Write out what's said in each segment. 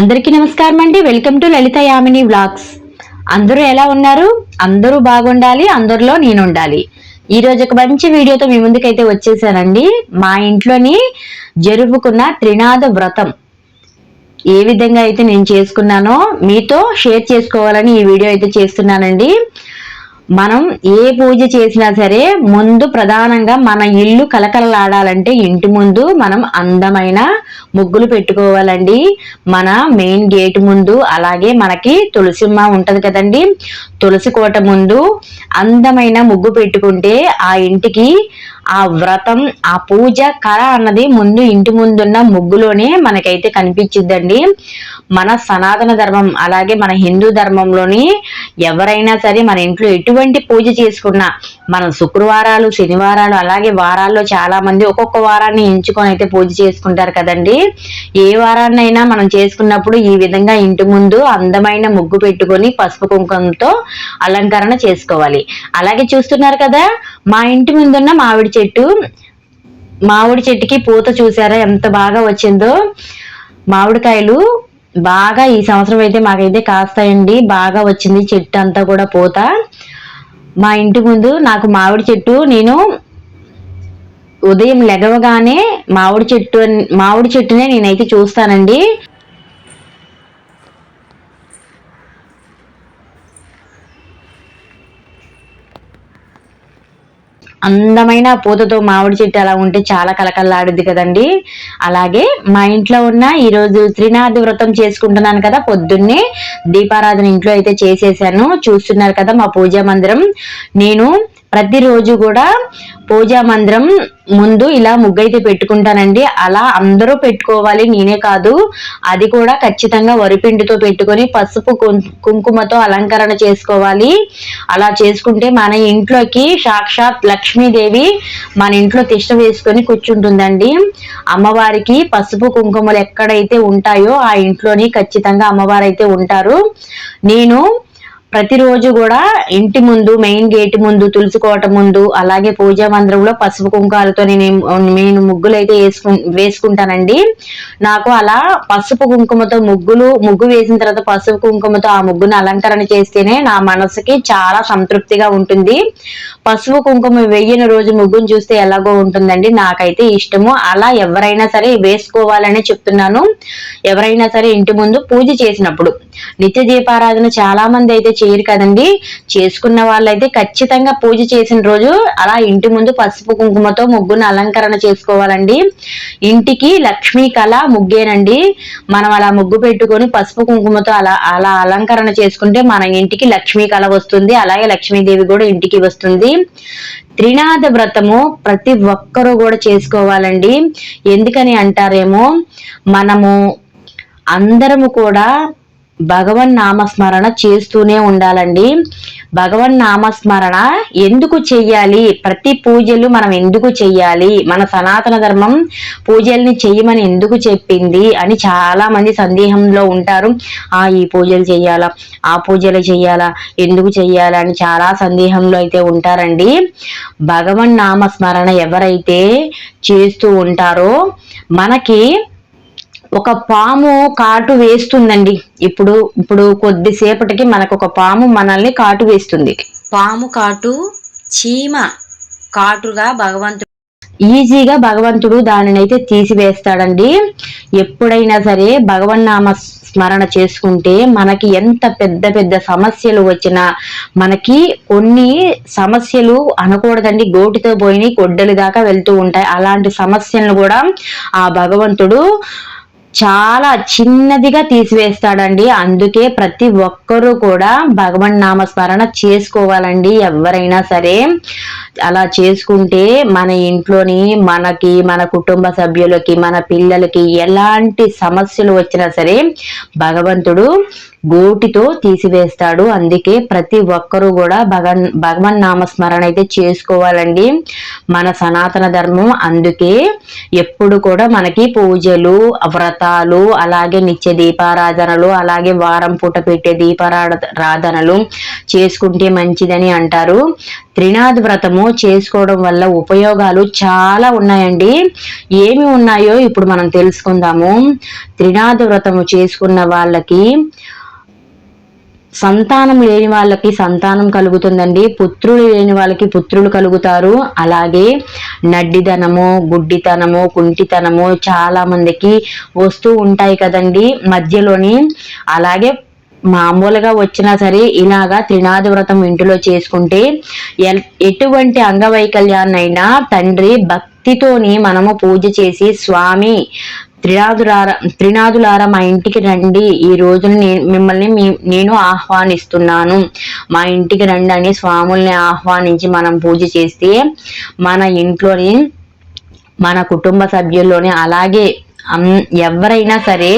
అందరికీ నమస్కారం అండి. Welcome to Lalitha Yamini vlogs అందరూ ఎలా ఉన్నారు? అందరూ బాగుండాలి అందరిలో నేను ఉండాలి ఈ ఒక మంచి వీడియోతో మీ ముందుకైతే వచ్చేసానండి. మా ఇంట్లోని జరుపుకున్న త్రినాద వ్రతం ఏ విధంగా అయితే నేను చేసుకున్నానో మీతో షేర్ చేసుకోవాలని ఈ వీడియో అయితే చేస్తున్నానండి. మనం ఏ పూజ చేసినా సరే ముందు ప్రధానంగా మన ఇల్లు కలకలలాడాలంటే ఇంటి ముందు మనం అందమైన ముగ్గులు పెట్టుకోవాలండి. మన మెయిన్ గేట్ ముందు అలాగే మనకి తులసిమ్మ ఉంటది కదండి. తులసి కోట ముందు అందమైన ముగ్గు పెట్టుకుంటే ఆ ఇంటికి ఆ వ్రతం ఆ పూజ కళ అన్నది ముందు ఇంటి ముందున్న ముగ్గులోనే మనకైతే కనిపించిద్దండి. మన సనాతన ధర్మం అలాగే మన హిందూ ధర్మంలోని ఎవరైనా సరే మన ఇంట్లో ఎటువంటి పూజ చేసుకున్నా. మనం శుక్రవారాలు శనివారాలు అలాగే వారాల్లో చాలా మంది ఒక్కొక్క వారాన్ని ఎంచుకొని అయితే పూజ చేసుకుంటారు కదండి. ఏ వారాన్నైనా మనం చేసుకున్నప్పుడు ఈ విధంగా ఇంటి ముందు అందమైన ముగ్గు పెట్టుకొని పసుపు కుంకుమతో అలంకరణ చేసుకోవాలి. అలాగే చూస్తున్నారు కదా మా ఇంటి ముందున్న మామిడి చెట్టు. మామిడి చెట్టుకి పూత చూసారా ఎంత బాగా వచ్చిందో. మామిడికాయలు బాగా ఈ సంవత్సరం అయితే మాకైతే కాస్తాయండి బాగా వచ్చింది చెట్టు అంతా కూడా పూత. మా ఇంటి ముందు నాకు మామిడి చెట్టు నేను ఉదయం లెగవగానే మామిడి చెట్టు మామిడి చెట్టునే నేనైతే చూస్తానండి. అందమైన పూతతో మామిడి చెట్టు అలా ఉంటే చాలా కలకల్లాడుద్ది కదండి. అలాగే మా ఇంట్లో ఉన్న ఈరోజు త్రినాథ వ్రతం చేసుకుంటున్నాను కదా పొద్దున్నే దీపారాధన ఇంట్లో అయితే చేసేసాను. చూస్తున్నారు కదా మా పూజా మందిరం. నేను ప్రతిరోజు కూడా పూజా మందిరం ముందు ఇలా ముగ్గైతే పెట్టుకుంటానండి. అలా అందరూ పెట్టుకోవాలి నేనే కాదు. అది కూడా ఖచ్చితంగా వరిపిండితో పెట్టుకొని పసుపు కుంకుమతో అలంకరణ చేసుకోవాలి. అలా చేసుకుంటే మన ఇంట్లోకి సాక్షాత్ లక్ష్మీదేవి మన ఇంట్లో తిష్ట వేసుకొని కూర్చుంటుందండి. అమ్మవారికి పసుపు కుంకుమలు ఎక్కడైతే ఉంటాయో ఆ ఇంట్లోని ఖచ్చితంగా అమ్మవారు అయితే ఉంటారు. నేను ప్రతిరోజు కూడా ఇంటి ముందు మెయిన్ గేట్ ముందు తులసికోట ముందు అలాగే పూజా మందిరంలో పసుపు కుంకాలతో నేను నేను ముగ్గులు అయితే వేసుకు వేసుకుంటానండి. నాకు అలా పసుపు కుంకుమతో ముగ్గులు ముగ్గు వేసిన తర్వాత పసుపు కుంకుమతో ఆ ముగ్గును అలంకరణ చేస్తేనే నా మనసుకి చాలా సంతృప్తిగా ఉంటుంది. పసుపు కుంకుమ వెయ్యిన రోజు ముగ్గును చూస్తే ఎలాగో ఉంటుందండి? నాకైతే ఇష్టము. అలా ఎవరైనా సరే వేసుకోవాలనే చెప్తున్నాను. ఎవరైనా సరే ఇంటి ముందు పూజ చేసినప్పుడు. నిత్య దీపారాధన చాలా మంది అయితే చేయరు కదండి. చేసుకున్న వాళ్ళైతే ఖచ్చితంగా పూజ చేసిన రోజు అలా ఇంటి ముందు పసుపు కుంకుమతో ముగ్గును అలంకరణ చేసుకోవాలండి. ఇంటికి లక్ష్మీ కళ ముగ్గేనండి. మనం అలా ముగ్గు పెట్టుకొని పసుపు కుంకుమతో అలా అలా అలంకరణ చేసుకుంటే మన ఇంటికి లక్ష్మీ కళ వస్తుంది. అలాగే లక్ష్మీదేవి కూడా ఇంటికి వస్తుంది. త్రినాథ వ్రతము ప్రతి ఒక్కరూ కూడా చేసుకోవాలండి. ఎందుకని అంటారేమో మనము అందరము కూడా భగవన్ నామస్మరణ చేస్తూనే ఉండాలండి. భగవన్ నామస్మరణ ఎందుకు చెయ్యాలి? ప్రతి పూజలు మనం ఎందుకు చెయ్యాలి? మన సనాతన ధర్మం పూజల్ని చెయ్యమని ఎందుకు చెప్పింది? అని చాలా మంది సందేహంలో ఉంటారు. ఆ ఈ పూజలు చెయ్యాలా? ఆ పూజలు చెయ్యాలా? ఎందుకు చెయ్యాలా? అని చాలా సందేహంలో అయితే ఉంటారండి. భగవన్ నామస్మరణ ఎవరైతే చేస్తూ ఉంటారో మనకి ఒక పాము కాటు వేస్తుందండి. ఇప్పుడు ఇప్పుడు కొద్దిసేపటికి మనకు ఒక పాము మనల్ని కాటు వేస్తుంది. పాము కాటు చీమ కాటుగా భగవంతుడు. ఈజీగా భగవంతుడు దానిని అయితే తీసివేస్తాడండి. ఎప్పుడైనా సరే భగవన్నామ స్మరణ చేసుకుంటే మనకి ఎంత పెద్ద పెద్ద సమస్యలు వచ్చినా మనకి కొన్ని సమస్యలు అనకూడదండి. గోటితో పోయి కొడ్డలి దాకా వెళ్తూ ఉంటాయి. అలాంటి సమస్యలను కూడా ఆ భగవంతుడు చాలా చిన్నదిగా తీసివేస్తాడండి. అందుకే ప్రతి ఒక్కరూ కూడా భగవన్ నామస్మరణ చేసుకోవాలండి ఎవరైనా సరే. అలా చేసుకుంటే మన ఇంట్లోని మనకి మన కుటుంబ సభ్యులకి మన పిల్లలకి ఎలాంటి సమస్యలు వచ్చినా సరే భగవంతుడు గోటితో తీసివేస్తాడు. అందుకే ప్రతి ఒక్కరూ కూడా భగవన్ భగవన్ నామస్మరణ అయితే చేసుకోవాలండి. మన సనాతన ధర్మం. అందుకే ఎప్పుడు కూడా మనకి పూజలు వ్రతాలు అలాగే నిత్య దీపారాధనలు అలాగే వారం పూట పెట్టే దీపారాధనలు చేసుకుంటే మంచిదని అంటారు. త్రినాథ్ వ్రతము చేసుకోవడం వల్ల ఉపయోగాలు చాలా ఉన్నాయండి. ఏమి ఉన్నాయో ఇప్పుడు మనం తెలుసుకుందాము. త్రినాథ వ్రతము చేసుకున్న వాళ్ళకి సంతానం లేని వాళ్ళకి సంతానం కలుగుతుందండి. పుత్రులు లేని వాళ్ళకి పుత్రులు కలుగుతారు. అలాగే నడ్డిదనము గుడ్డితనము కుంటితనము చాలా మందికి వస్తూ ఉంటాయి కదండి మధ్యలోని. అలాగే మామూలుగా వచ్చినా సరే ఇలాగా త్రినాథ వ్రతం ఇంటిలో చేసుకుంటే ఎటువంటి అంగవైకల్యాన్నైనా తండ్రి భక్తితోని మనము పూజ చేసి స్వామి త్రినాథులార త్రినాథులార మా ఇంటికి రండి. ఈ రోజున మిమ్మల్ని నేను ఆహ్వానిస్తున్నాను. మా ఇంటికి రండి అని స్వాముల్ని ఆహ్వానించి మనం పూజ చేస్తే మన ఇంట్లోని మన కుటుంబ సభ్యుల్లోని అలాగే ఎవరైనా సరే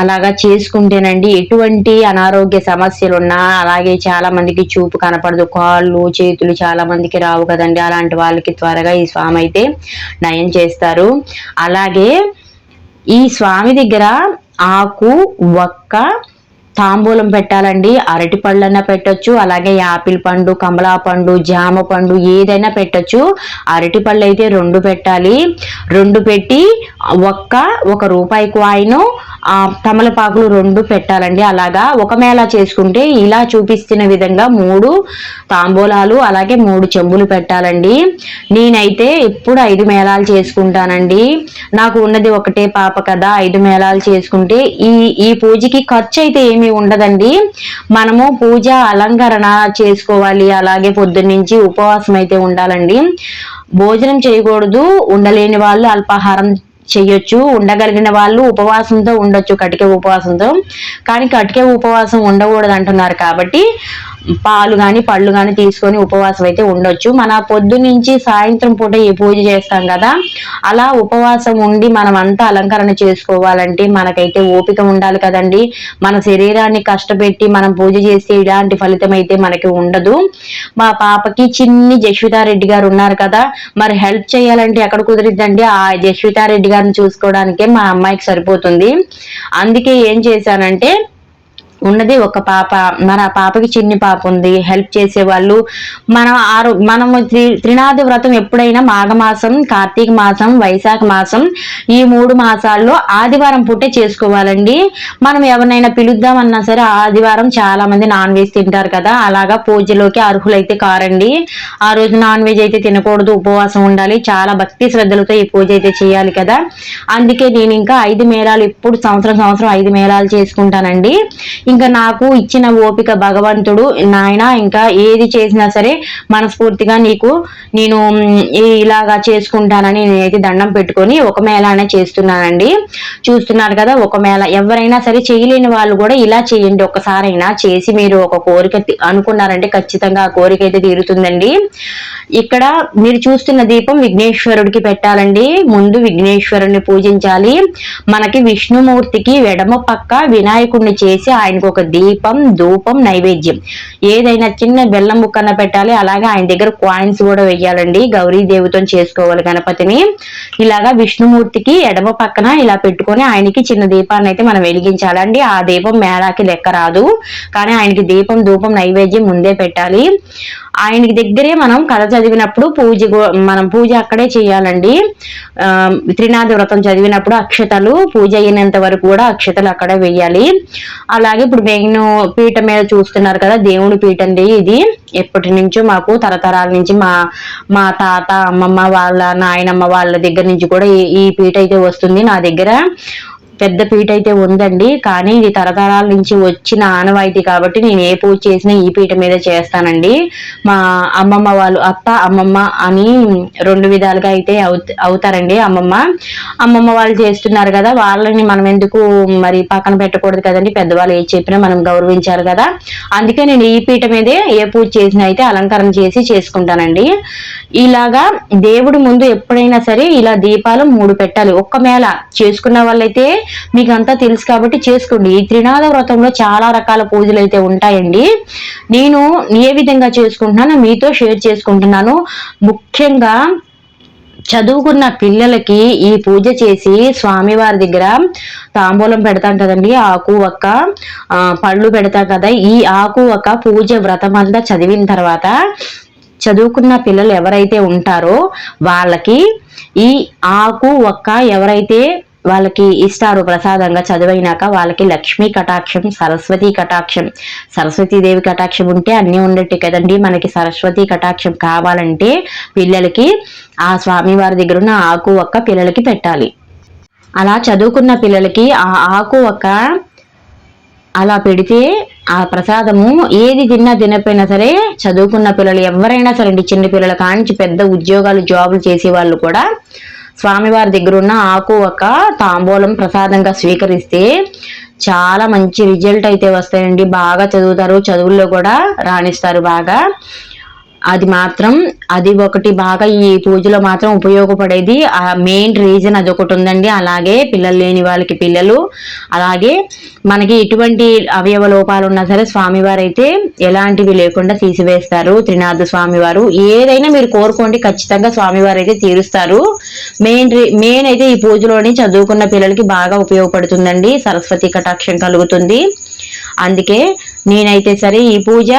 అలాగా చేసుకుంటేనండి ఎటువంటి అనారోగ్య సమస్యలు ఉన్నా అలాగే చాలా మందికి చూపు కనపడదు కాళ్ళు చేతులు చాలా మందికి రావు కదండి. అలాంటి వాళ్ళకి త్వరగా ఈ స్వామి అయితే నయం చేస్తారు. అలాగే ఈ స్వామి దగ్గర ఆకు ఒక్క తాంబూలం పెట్టాలండి. అరటి పళ్ళన్నా పెట్టొచ్చు. అలాగే యాపిల్ పండు కమలా పండు జామ పండు ఏదైనా పెట్టొచ్చు. అరటి పళ్ళు అయితే రెండు పెట్టాలి. రెండు పెట్టి ఒక్క ఒక రూపాయి కాయిన్ తమలపాకులు రెండు పెట్టాలండి. అలాగా ఒక మేళ చేసుకుంటే ఇలా చూపిస్తున్న విధంగా మూడు తాంబూలాలు అలాగే మూడు చెంబులు పెట్టాలండి. నేనైతే ఎప్పుడు ఐదు మేళాలు చేసుకుంటానండి. నాకు ఉన్నది ఒకటే పాప కదా ఐదు మేళాలు చేసుకుంటే ఈ ఈ పూజకి ఖర్చు అయితే ఏమీ ఉండదండి. మనము పూజ అలంకరణ చేసుకోవాలి అలాగే పొద్దున్నుంచి ఉపవాసం అయితే ఉండాలండి. భోజనం చేయకూడదు ఉండలేని వాళ్ళు అల్పాహారం చెయ్యొచ్చు ఉండగలిగిన వాళ్ళు ఉపవాసంతో ఉండొచ్చు కటిక ఉపవాసంతో. కానీ కటిక ఉపవాసం ఉండకూడదు అంటున్నారు కాబట్టి పాలు కానీ పళ్ళు కానీ తీసుకొని ఉపవాసం అయితే ఉండొచ్చు. మన పొద్దునుంచి సాయంత్రం పూట ఈ పూజ చేస్తాం కదా అలా ఉపవాసం ఉండి మనం అంతా అలంకరణ చేసుకోవాలంటే మనకైతే ఓపిక ఉండాలి కదండి. మన శరీరాన్ని కష్టపెట్టి మనం పూజ చేస్తే ఇలాంటి ఫలితం అయితే మనకి ఉండదు. మా పాపకి చిన్ని జశ్వితారెడ్డి గారు ఉన్నారు కదా మరి హెల్ప్ చేయాలంటే ఎక్కడ కుదిరిద్దండి? ఆ జశ్వితారెడ్డి గారిని చూసుకోవడానికే మా అమ్మాయికి సరిపోతుంది. అందుకే ఏం చేశానంటే ఉన్నది. ఒక పాప మన పాపకి చిన్ని పాప ఉంది. హెల్ప్ చేసే వాళ్ళు. మనం ఆరు మనము త్రి త్రినాథ వ్రతం ఎప్పుడైనా మాఘమాసం కార్తీక మాసం వైశాఖ మాసం ఈ మూడు మాసాల్లో ఆదివారం పుట్టే చేసుకోవాలండి. మనం ఎవరినైనా పిలుద్దామన్నా సరే ఆదివారం చాలా మంది నాన్ వెజ్ తింటారు కదా. అలాగా పూజలోకి అర్హులైతే కారండి. ఆ రోజు నాన్ వెజ్ అయితే తినకూడదు. ఉపవాసం ఉండాలి. చాలా భక్తి శ్రద్ధలతో ఈ పూజ అయితే చేయాలి కదా. అందుకే నేను ఇంకా ఐదు మేళాలు ఇప్పుడు సంవత్సరం సంవత్సరం ఐదు మేళాలు చేసుకుంటానండి. ఇంకా నాకు ఇచ్చిన ఓపిక భగవంతుడు నాయన ఇంకా ఏది చేసినా సరే మనస్ఫూర్తిగా నీకు నేను ఇలాగా చేసుకుంటానని నేనైతే దండం పెట్టుకొని ఒక మేళానే చేస్తున్నానండి. చూస్తున్నారు కదా ఒక మేళ. ఎవరైనా సరే చేయలేని వాళ్ళు కూడా ఇలా చేయండి. ఒకసారైనా చేసి మీరు ఒక కోరిక అనుకున్నారంటే ఖచ్చితంగా ఆ కోరిక అయితే తీరుతుందండి. ఇక్కడ మీరు చూస్తున్న దీపం విఘ్నేశ్వరుడికి పెట్టాలండి. ముందు విఘ్నేశ్వరుని పూజించాలి. మనకి విష్ణుమూర్తికి ఎడమ పక్క వినాయకుడిని చేసి ఆయనకు ఒక దీపం ధూపం నైవేద్యం. ఏదైనా చిన్న బెల్లం ముక్కన్న పెట్టాలి. అలాగే ఆయన దగ్గర కాయిన్స్ కూడా వెయ్యాలండి. గౌరీదేవితో చేసుకోవాలి గణపతిని. ఇలాగా విష్ణుమూర్తికి ఎడమ పక్కన ఇలా పెట్టుకొని ఆయనకి చిన్న దీపాన్ని అయితే మనం వెలిగించాలండి. ఆ దీపం మేళాకి లెక్క రాదు. కానీ ఆయనకి దీపం ధూపం నైవేద్యం ముందే పెట్టాలి. ఆయనకి దగ్గరే మనం కథ చదివినప్పుడు పూజ మనం పూజ అక్కడే చేయాలండి. త్రినాథ వ్రతం చదివినప్పుడు అక్షతలు పూజ అయినంత వరకు కూడా అక్షతలు అక్కడే వేయాలి. అలాగే ఇప్పుడు మెయిన్ పీఠ మీద చూస్తున్నారు కదా దేవుడి పీట అండి ఇది. ఎప్పటి నుంచో మాకు తరతరాల నుంచి మా మా తాత అమ్మమ్మ వాళ్ళ నాయనమ్మ వాళ్ళ దగ్గర నుంచి కూడా ఈ పీఠ అయితే వస్తుంది నా దగ్గర. పెద్ద పీట అయితే ఉందండి కానీ ఇది తరతరాల నుంచి వచ్చిన ఆనవాయితీ కాబట్టి నేను ఏ పూజ చేసినా ఈ పీట మీద చేస్తానండి. మా అమ్మమ్మ వాళ్ళు అత్త అమ్మమ్మ అని రెండు విధాలుగా అయితే అవుతారండి అమ్మమ్మ. అమ్మమ్మ వాళ్ళు చేస్తున్నారు కదా వాళ్ళని మనం ఎందుకు మరి పక్కన పెట్టకూడదు కదండి పెద్దవాళ్ళు ఏ చెప్పినా మనం గౌరవించారు కదా. అందుకే నేను ఈ పీట మీదే ఏ పూజ చేసినా అయితే అలంకరణ చేసి చేసుకుంటానండి. ఇలాగా దేవుడి ముందు ఎప్పుడైనా సరే ఇలా దీపాలు మూడు పెట్టాలి. ఒక్క మేళ చేసుకున్న వాళ్ళైతే మీకు అంతా తెలుసు కాబట్టి చేసుకోండి. ఈ త్రినాద వ్రతంలో చాలా రకాల పూజలు అయితే ఉంటాయండి. నేను ఏ విధంగా చేసుకుంటున్నానో మీతో షేర్ చేసుకుంటున్నాను. ముఖ్యంగా చదువుకున్న పిల్లలకి ఈ పూజ చేసి స్వామివారి దగ్గర తాంబూలం పెడతాం కదండి ఆకు ఒక్క పళ్ళు పెడతాం కదా ఈ ఆకు ఒక్క పూజ వ్రతం అంతా చదివిన తర్వాత చదువుకున్న పిల్లలు ఎవరైతే ఉంటారో వాళ్ళకి ఈ ఆకు ఒక్క ఎవరైతే వాళ్ళకి ఇస్తారు ప్రసాదంగా చదువైనాక వాళ్ళకి లక్ష్మీ కటాక్షం సరస్వతి కటాక్షం. సరస్వతీదేవి కటాక్షం ఉంటే అన్నీ ఉండట్టు కదండి. మనకి సరస్వతి కటాక్షం కావాలంటే పిల్లలకి ఆ స్వామివారి దగ్గర ఉన్న ఆకు ఒక్క పిల్లలకి పెట్టాలి. అలా చదువుకున్న పిల్లలకి ఆ ఆకు ఒక్క అలా పెడితే ఆ ప్రసాదము ఏది తిన్నా తినపోయినా సరే చదువుకున్న పిల్లలు ఎవరైనా సరే చిన్న పిల్లల కాంచి పెద్ద ఉద్యోగాలు జాబులు చేసే వాళ్ళు కూడా స్వామివారి దగ్గర ఉన్న ఆకు ఒక తాంబూలం ప్రసాదంగా స్వీకరిస్తే చాలా మంచి రిజల్ట్ అయితే వస్తాయండి. బాగా చదువుతారు చదువుల్లో కూడా రాణిస్తారు బాగా. అది మాత్రం అది ఒకటి బాగా ఈ పూజలో మాత్రం ఉపయోగపడేది. ఆ మెయిన్ రీజన్ అది ఒకటి ఉందండి. అలాగే పిల్లలు లేని వాళ్ళకి పిల్లలు. అలాగే మనకి ఎటువంటి అవయవ లోపాలు ఉన్నా సరే స్వామివారు అయితే ఎలాంటివి లేకుండా తీసివేస్తారు. త్రినాథ స్వామివారు ఏదైనా మీరు కోరుకోండి ఖచ్చితంగా స్వామివారు అయితే తీరుస్తారు. మెయిన్ మెయిన్ అయితే ఈ పూజలోని చదువుకున్న పిల్లలకి బాగా ఉపయోగపడుతుందండి. సరస్వతి కటాక్షం కలుగుతుంది. అందుకే నేనైతే సరే ఈ పూజ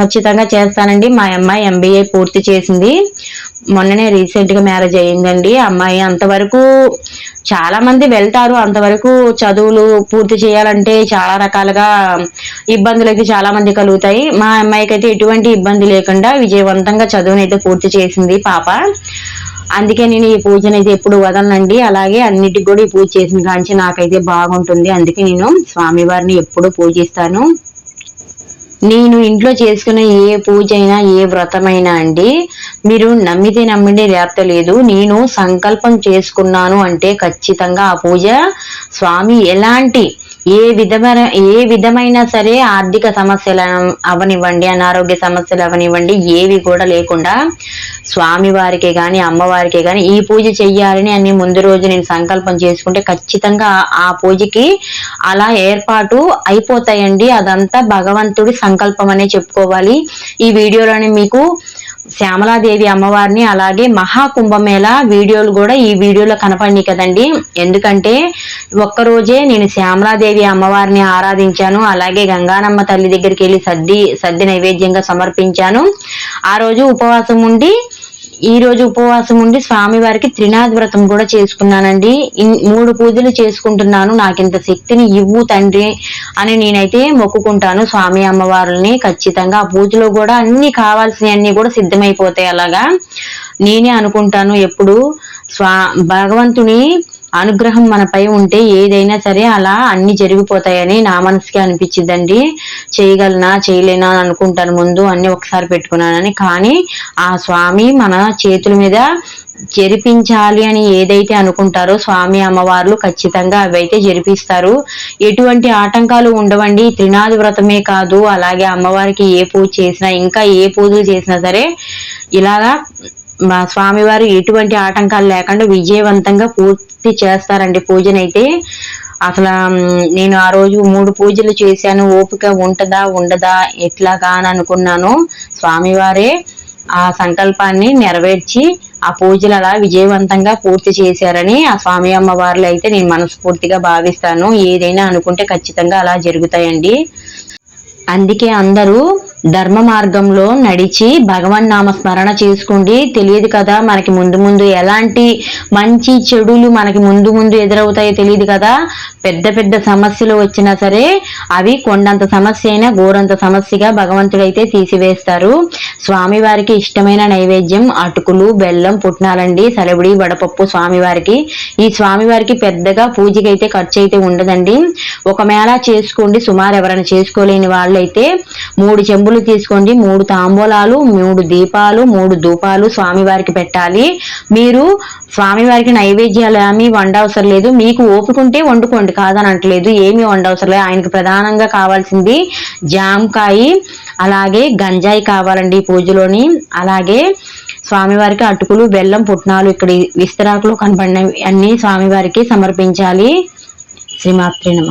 ఖచ్చితంగా చేస్తానండి. మా అమ్మాయి ఎంబీఏ పూర్తి చేసింది. మొన్ననే రీసెంట్గా మ్యారేజ్ అయ్యిందండి. అమ్మాయి అంతవరకు చాలా మంది వెళ్తారు. అంతవరకు చదువులు పూర్తి చేయాలంటే చాలా రకాలుగా ఇబ్బందులు అయితే చాలా మంది కలుగుతాయి. మా అమ్మాయికి అయితే ఎటువంటి ఇబ్బంది లేకుండా విజయవంతంగా చదువుని అయితే పూర్తి చేసింది పాప. అందుకే నేను ఈ పూజను అయితే ఎప్పుడు వదలనండి. అలాగే అన్నిటికి కూడా ఈ పూజ చేసిన కాంచి నాకైతే బాగుంటుంది. అందుకే నేను స్వామివారిని ఎప్పుడు పూజిస్తాను. నేను ఇంట్లో చేసుకున్న ఏ పూజ అయినా ఏ వ్రతమైనా అండి మీరు నమ్మితే నమ్మిండే లేదు. నేను సంకల్పం చేసుకున్నాను అంటే ఖచ్చితంగా ఆ పూజ స్వామి ఎలాంటి ఏ విధమైన ఏ విధమైన సరే ఆర్థిక సమస్యలు అవనివ్వండి అనారోగ్య సమస్యలు అవనివ్వండి ఏవి కూడా లేకుండా స్వామి వారికి కానీ అమ్మవారికి కానీ ఈ పూజ చెయ్యాలని అని ముందు రోజు నేను సంకల్పం చేసుకుంటే ఖచ్చితంగా ఆ పూజకి అలా ఏర్పాటు అయిపోతాయండి. అదంతా భగవంతుడి సంకల్పం అనే చెప్పుకోవాలి. ఈ వీడియోలోని మీకు శ్యామలాదేవి అమ్మవారిని అలాగే మహాకుంభమేళ వీడియోలు కూడా ఈ వీడియోలో కనపడినాయి కదండి. ఎందుకంటే ఒక్కరోజే నేను శ్యామలాదేవి అమ్మవారిని ఆరాధించాను. అలాగే గంగానమ్మ తల్లి దగ్గరికి వెళ్ళి సద్ది సద్ది నైవేద్యంగా సమర్పించాను. ఆ రోజు ఉపవాసం ఉండి ఈ రోజు ఉపవాసం ఉండి స్వామివారికి త్రినాథ వ్రతం కూడా చేసుకున్నానండి. మూడు పూజలు చేసుకుంటున్నాను. నాకు ఇంత శక్తిని ఇవ్వు తండ్రి అని నేనైతే మొక్కుకుంటాను స్వామి అమ్మవారుల్ని. ఖచ్చితంగా ఆ పూజలో కూడా అన్ని కావాల్సినవన్నీ కూడా సిద్ధమైపోతాయి అలాగా. నేనే అనుకుంటాను ఎప్పుడు స్వా భగవంతుని అనుగ్రహం మనపై ఉంటే ఏదైనా సరే అలా అన్ని జరిగిపోతాయని నా మనసుకి అనిపించిందండి చేయగలనా చేయలేనా అని అనుకుంటాను ముందు అన్ని ఒకసారి పెట్టుకున్నానని. కానీ ఆ స్వామి మన చేతుల మీద జరిపించాలి అని ఏదైతే అనుకుంటారో స్వామి అమ్మవార్లు ఖచ్చితంగా అవైతే జరిపిస్తారు. ఎటువంటి ఆటంకాలు ఉండవండి. త్రినాది వ్రతమే కాదు అలాగే అమ్మవారికి ఏ పూజ చేసినా ఇంకా ఏ పూజలు చేసినా సరే ఇలాగా మా స్వామివారు ఎటువంటి ఆటంకాలు లేకుండా విజయవంతంగా పూర్తి చేస్తారండి పూజనైతే. అసలు నేను ఆ రోజు మూడు పూజలు చేశాను. ఓపిక ఉంటదా ఉండదా ఎట్లాగా అని అనుకున్నాను. స్వామివారే ఆ సంకల్పాన్ని నెరవేర్చి ఆ పూజలు అలా విజయవంతంగా పూర్తి చేశారని ఆ స్వామి అమ్మవార్లు అయితే నేను మనస్ఫూర్తిగా భావిస్తాను. ఏదైనా అనుకుంటే ఖచ్చితంగా అలా జరుగుతాయండి. అందుకే అందరూ ధర్మ మార్గంలో నడిచి భగవన్ నామ స్మరణ చేసుకోండి. తెలియదు కదా మనకి ముందు ముందు ఎలాంటి మంచి చెడులు మనకి ముందు ముందు ఎదురవుతాయో తెలియదు కదా. పెద్ద పెద్ద సమస్యలు వచ్చినా సరే అవి కొండంత సమస్య అయినా గోరంత సమస్యగా భగవంతుడైతే తీసివేస్తారు. స్వామివారికి ఇష్టమైన నైవేద్యం అటుకులు బెల్లం పుట్నాలండి సలబడి వడపప్పు స్వామివారికి. ఈ స్వామివారికి పెద్దగా పూజకి అయితే ఖర్చు అయితే ఉండదండి. ఒక మేళ చేసుకోండి సుమారు ఎవరైనా చేసుకోలేని వాళ్ళైతే మూడు చెంబు చెంబులు తీసుకోండి. మూడు తాంబూలాలు మూడు దీపాలు మూడు ధూపాలు స్వామివారికి పెట్టాలి. మీరు స్వామివారికి నైవేద్యాలు ఏమి వండవసరం లేదు. మీకు ఓపుకుంటే వండుకోండి. కాదని అంటలేదు వండవసరం లేదు. ఆయనకు ప్రధానంగా కావాల్సింది జామకాయ అలాగే గంజాయి కావాలండి పూజలోని. అలాగే స్వామివారికి అటుకులు బెల్లం పుట్నాలు ఇక్కడ విస్తరాకులు కనపడినవి అన్ని స్వామివారికి సమర్పించాలి. శ్రీమాత్రి నమ.